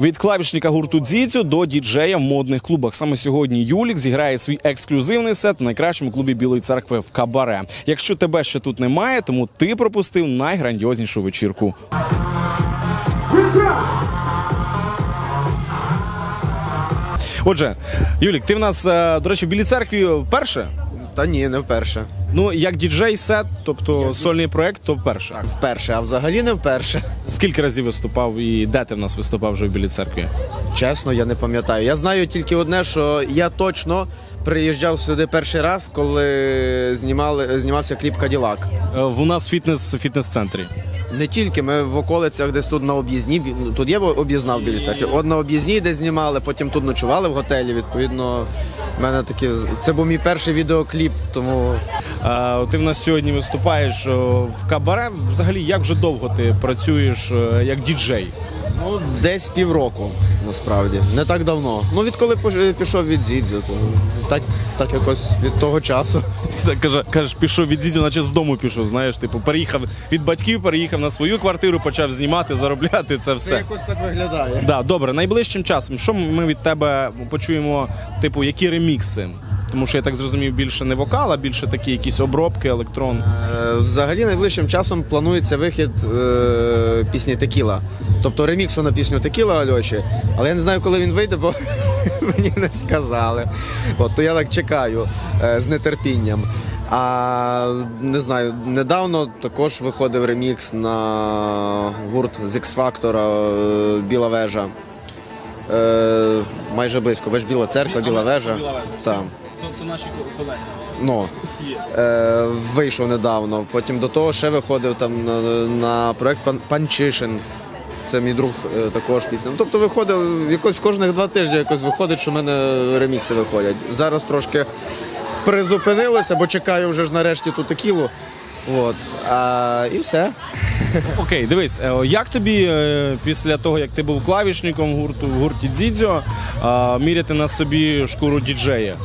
Від клавішника гурту Дзідзю до діджея в модних клубах. Саме сьогодні Юлік зіграє свій ексклюзивний сет в найкращому клубі Білої церкви в Кабаре. Якщо тебе ще тут немає, тому ти пропустив найграндіознішу вечірку. Отже, Юлік, ти в нас, е, до речі, в Білій церкві вперше? Та ні, не вперше. Ну, як діджей сет, тобто сольний проект, то вперше. Вперше, а взагалі не вперше. Скільки разів виступав і де ти в нас виступав вже в Білій церкві? Чесно, я не пам'ятаю. Я знаю тільки одне, що я точно приїжджав сюди перший раз, коли знімали, знімався кліп Каділак. Е, В у нас фітнес фітнес-центрі. Не тільки ми в околицях, десь тут на об'їзній. ну, Тут є об'їзна в Білій церкві. От на об'їзній, де знімали, потім тут ночували в готелі. Відповідно, в мене такі це був мій перший відеокліп, тому а, Ти в нас сьогодні виступаєш в кабаре. Взагалі, як вже довго ти працюєш е, як діджей? ну, десь півроку, насправді. Не так давно. Ну, відколи пош- пішов від Зідзю, то так, так якось від того часу. Ти так каже, кажеш, пішов від Зідзю, наче з дому пішов. Знаєш, типу, переїхав від батьків, переїхав на свою квартиру, почав знімати, заробляти це все. якось так виглядає. Да, добре, найближчим часом. Що ми від тебе почуємо, типу, які ремікси? Тому що я так зрозумів, більше не вокал, а більше такі якісь обробки, електрон. Е, Взагалі найближчим часом планується вихід е, пісні Текіла. Тобто реміксу на пісню Текіла Альоші. Але я не знаю, коли він вийде, бо мені не сказали. От, то я так чекаю е, з нетерпінням. А не знаю, недавно також виходив ремікс на гурт з X-Factor е, Біла вежа. Е, майже близько. Бач, Біла церква, Біла вежа. Так. Тобто наші колеги. Ну, е, вийшов недавно. Потім до того ще виходив там на, на проект Пан, Панчишин. Це мій друг е, також пісня. Ну, тобто виходив якось кожних два тижні якось виходить, що в мене ремікси виходять. Зараз трошки призупинилося, бо чекаю вже ж нарешті ту текілу. От. А, і все. Окей, дивись, е, як тобі е, після того, як ти був клавішником гурту в гурті Дзідзьо, е, міряти на собі шкуру діджея,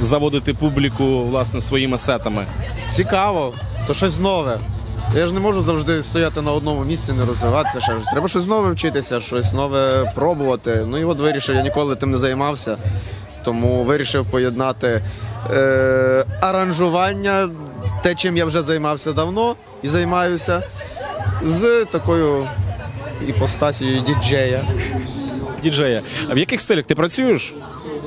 заводити публіку власне своїми сетами? Цікаво, то щось нове. Я ж не можу завжди стояти на одному місці, не розвиватися. Ще щось. Треба щось нове вчитися, щось нове пробувати. Ну і от вирішив, я ніколи тим не займався, тому вирішив поєднати е, аранжування, те, чим я вже займався давно і займаюся, з такою іпостасією діджея. Діджея. А в яких стилях ти працюєш?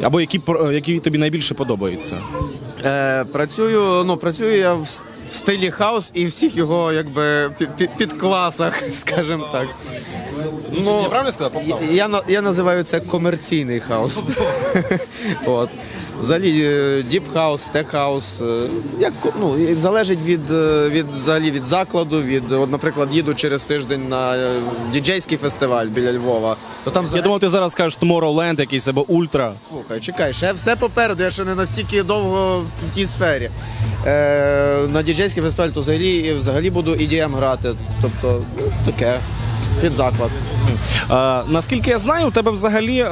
Або які, які тобі найбільше подобаються? Е, працюю, ну, працюю я в, в стилі хаус і всіх його якби під, пі- підкласах, скажімо так. Ну, я правильно сказав? я, я, називаю це комерційний хаус. От. Взагалі, е, діп хаус, тек хаус, е, як ну, залежить від, е, від, взагалі, від закладу. Від, от, наприклад, їду через тиждень на е, діджейський фестиваль біля Львова. То там Я думав, ти зараз скажеш Tomorrowland якийсь або Ультра. Слухай, чекай, ще все попереду, я ще не настільки довго в, тій сфері. Е, на діджейський фестиваль то взагалі, взагалі буду EDM грати. Тобто, таке, під заклад. Е, наскільки я знаю, у тебе взагалі, е,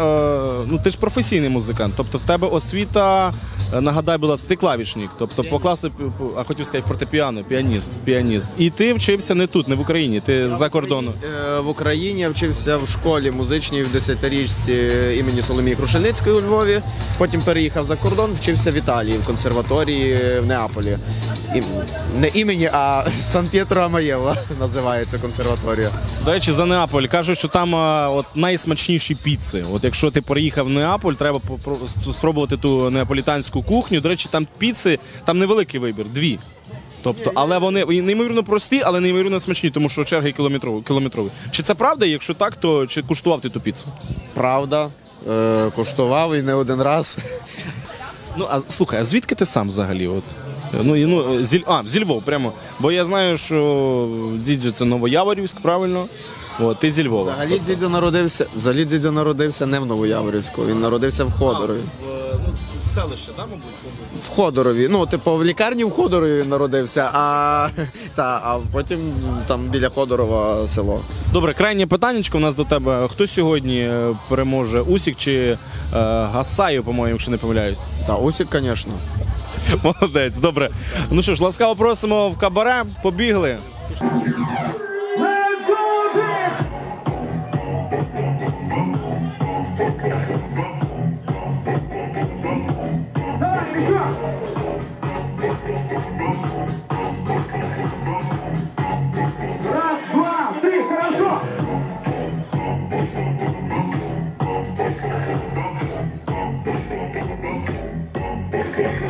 ну ти ж професійний музикант, тобто в тебе освіта, нагадай, будь ласка, ти клавішник, тобто по класу, а хотів сказати фортепіано, піаніст, піаніст. І ти вчився не тут, не в Україні, ти з-за кордону. Е, в Україні я вчився в школі музичній в 10-річці імені Соломії Крушельницької у Львові. Потім переїхав за кордон, вчився в Італії, в консерваторії в Неаполі. І, не імені, а Сан П'єтро Амаєва називається консерваторія. До речі, за Неаполь кажуть, що там е, от найсмачніші піци. От якщо ти приїхав в Неаполь, треба спробувати ту неаполітанську кухню. До речі, там піци, там невеликий вибір, дві. Тобто, але вони неймовірно прості, але неймовірно смачні, тому що черги кілометрові. кілометрові. Чи це правда? Якщо так, то чи куштував ти ту піцу? Правда, е, коштував і не один раз. Ну а слухай, а звідки ти сам взагалі? От ну і ну зі, а, зі Львова, прямо. Бо я знаю, що Дзідзю це Новояворівськ, правильно? От, ти зі Львова. Взагалі дідьо народився. Взагалі дідьо народився не в Новояворівську, він народився в Ходорові. Селище, да, мабуть? В Ходорові. Ну, типу, в лікарні в Ходорові народився, а, та, а потім там біля Ходорова село. Добре, крайнє питаннячко у нас до тебе. Хто сьогодні е, переможе? Усік чи е, Гасаю, по-моєму, якщо не помиляюсь? Та Усік, звісно. Молодець, добре. Ну що ж, ласкаво просимо в кабаре. Побігли. Okay.